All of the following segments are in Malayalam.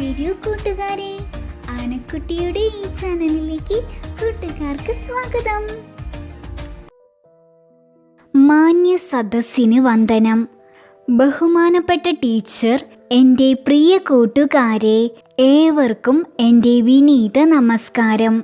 വരൂ കൂട്ടുകാരെ. ആനക്കുട്ടിയുടെ ഈ ചാനലിലേക്ക് കൂട്ടുകാർക്ക് സ്വാഗതം. മാന്യ സദസ്സിന് വന്ദനം. ബഹുമാനപ്പെട്ട ടീച്ചർ എന്റെ പ്രിയ കൂട്ടുകാരെ ഏവർക്കും എന്റെ വിനീത നമസ്കാരം.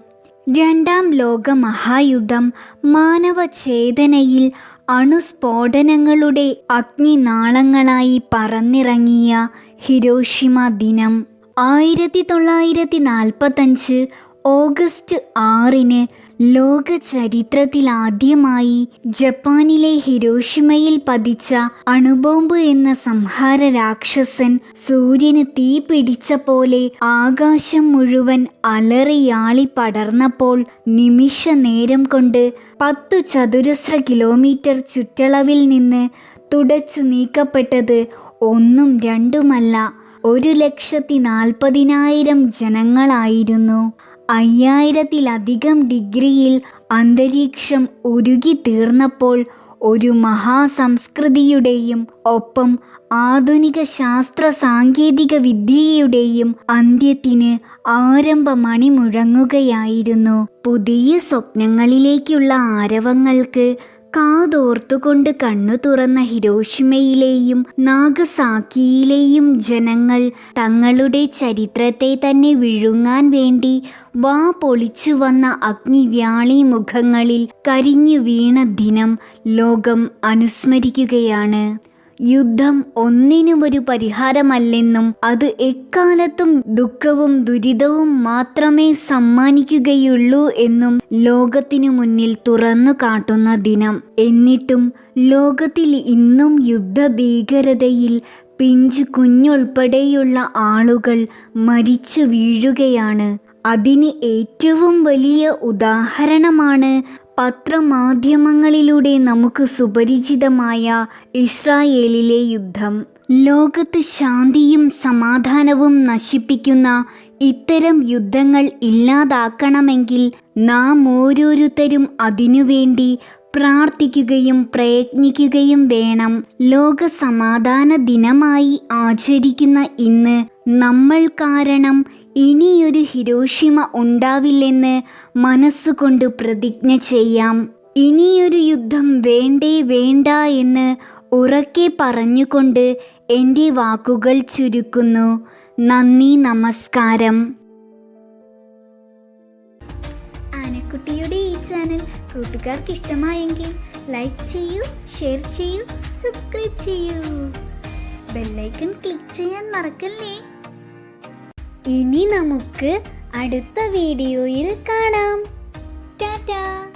രണ്ടാം ലോക മഹായുദ്ധം മാനവ ചേതനയിൽ അണുസ്ഫോടനങ്ങളുടെ അഗ്നിനാളങ്ങളായി പറന്നിറങ്ങിയ ഹിരോഷിമ ദിനം. ആയിരത്തി തൊള്ളായിരത്തി നാൽപ്പത്തഞ്ച് ഓഗസ്റ്റ് ആറിന് ലോക ചരിത്രത്തിലാദ്യമായി ജപ്പാനിലെ ഹിരോഷിമയിൽ പതിച്ച അണുബോംബ് എന്ന സംഹാര രാക്ഷസൻ സൂര്യന് തീ പിടിച്ച പോലെ ആകാശം മുഴുവൻ അലറിയാളി പടർന്നപ്പോൾ നിമിഷ നേരം കൊണ്ട് പത്തു ചതുരശ്ര കിലോമീറ്റർ ചുറ്റളവിൽ നിന്ന് തുടച്ചു നീക്കപ്പെട്ടത് ഒന്നും രണ്ടുമല്ല. ഒരു ലക്ഷത്തി നാൽപ്പതിനായിരം ജനങ്ങളായിരുന്നു. അയ്യായിരത്തിലധികം ഡിഗ്രിയിൽ അന്തരീക്ഷം ഉരുകി തീർന്നപ്പോൾ ഒരു മഹാസംസ്കൃതിയുടെയും ഒപ്പം ആധുനിക ശാസ്ത്ര സാങ്കേതിക വിദ്യയുടെയും അന്ത്യത്തിന് ആരംഭമണി മുഴങ്ങുകയായിരുന്നു പുതിയ സ്വപ്നങ്ങളിലേക്കുള്ള ആരവങ്ങൾക്ക് കാതോർത്തുകൊണ്ട് കണ്ണു തുറന്ന ഹിരോഷിമയിലെയും നാഗസാക്കിയിലെയും ജനങ്ങൾ തങ്ങളുടെ ചരിത്രത്തെ തന്നെ വിഴുങ്ങാൻ വേണ്ടി വാ പൊളിച്ചു വന്ന അഗ്നിവ്യാളി മുഖങ്ങളിൽ കരിഞ്ഞു വീണ ദിനം ലോകം അനുസ്മരിക്കുകയാണ്. യുദ്ധം ഒന്നിനും ഒരു പരിഹാരമല്ലെന്നും അത് എക്കാലത്തും ദുഃഖവും ദുരിതവും മാത്രമേ സമ്മാനിക്കുകയുള്ളൂ എന്നും ലോകത്തിനു മുന്നിൽ തുറന്നു കാട്ടുന്ന ദിനം. എന്നിട്ടും ലോകത്തിൽ ഇന്നും യുദ്ധഭീകരതയിൽ പിഞ്ചു കുഞ്ഞുൾപ്പെടെയുള്ള ആളുകൾ മരിച്ചു വീഴുകയാണ്. അതിന് ഏറ്റവും വലിയ ഉദാഹരണമാണ് പത്രമാധ്യമങ്ങളിലൂടെ നമുക്ക് സുപരിചിതമായ ഇസ്രായേലിലെ യുദ്ധം. ലോകത്ത് ശാന്തിയും സമാധാനവും നശിപ്പിക്കുന്ന ഇത്തരം യുദ്ധങ്ങൾ ഇല്ലാതാക്കണമെങ്കിൽ നാം ഓരോരുത്തരും അതിനുവേണ്ടി പ്രാർത്ഥിക്കുകയും പ്രയത്നിക്കുകയും വേണം. ലോക സമാധാന ദിനമായി ആചരിക്കുന്ന ഇന്ന് നമ്മൾ കാരണം ഇനിയൊരു ഹിരോഷിമ ഉണ്ടാവില്ലെന്ന് മനസ്സുകൊണ്ട് പ്രതിജ്ഞ ചെയ്യാം. ഇനിയൊരു യുദ്ധം വേണ്ടേ വേണ്ട എന്ന് ഉറക്കെ പറഞ്ഞുകൊണ്ട് എന്റെ വാക്കുകൾ ചുരുക്കുന്നു. നന്ദി നമസ്കാരം. ആനക്കുട്ടിയുടെ ഈ ചാനൽ കൂട്ടുകാർക്ക് ഇഷ്ടമായെങ്കിൽ ലൈക്ക് ചെയ്യൂ ഷെയർ ചെയ്യൂ സബ്സ്ക്രൈബ് ചെയ്യൂ. ബെല്ലൈക്കൺ ക്ലിക്ക് ചെയ്യാൻ മറക്കല്ലേ? ഇനി നമുക്ക് അടുത്ത വീഡിയോയിൽ കാണാം. ടാറ്റാ.